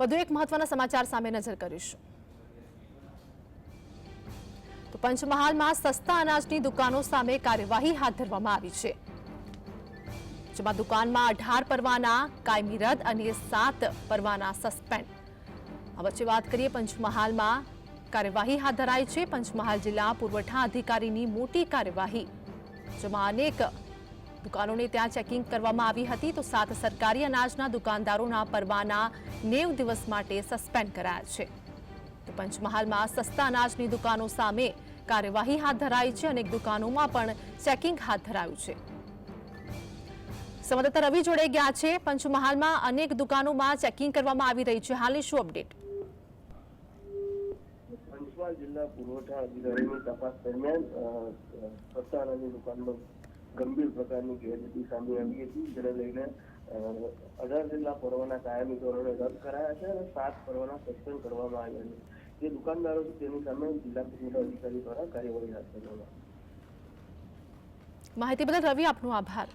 વધુ એક મહત્વના સમાચાર સામે નજર કરીશું. તો પંચમહાલમાં સસ્તા અનાજની દુકાનો સામે કાર્યવાહી હાથ ધરવામાં આવી છે. જેમાં દુકાનમાં અઢાર પરવાના, કાયમી રદ અને સાત પરવાના સસ્પેન્ડ. આ વચ્ચે વાત કરીએ પંચમહાલમાં. કાર્યવાહી હાથ ધરાઈ છે. પંચમહાલ જિલ્લા પુરવઠા અધિકારીની મોટી કાર્યવાહી, જેમાં અનેક દુકાનોને ત્યાં ચેકિંગ કરવામાં આવી હતી. તો સાત સરકારી અનાજના દુકાનદારોના પરવાના નેવ દિવસ માટે સસ્પેન્ડ કરાયા છે. તો પંચમહાલમાં સસ્તા અનાજની દુકાનો સામે કાર્યવાહી હાથ ધરાઈ છે અનેક દુકાનોમાં પણ ચેકિંગ હાથ ધરાયું છે. સંવાદદાતા રવિ જોડે ગયા છે. પંચમહાલમાં અનેક દુકાનોમાં ચેકિંગ કરવામાં આવી રહી છે. હાલની શું અપડેટ? પંચમહાલ જિલ્લા પુરવઠા અધિકારીની તપાસ દરમિયાન સસ્તા અનાજની દુકાનમાં ગંભીર પ્રકારની ગેરરીતિ સામે આવી હતી. જેને લઈને અઢાર જેટલા પર્વના કાયમી ધોરણે રદ કરાયા છે અને સાત પર્વના સસ્પેન્ડ કરવામાં આવ્યા છે. જે દુકાનદારો છે તેની સામે જિલ્લા ચૂંટણી અધિકારી દ્વારા કાર્યવાહી હાથ ધરવામાં. માહિતી બદલ રવિ આપનો આભાર.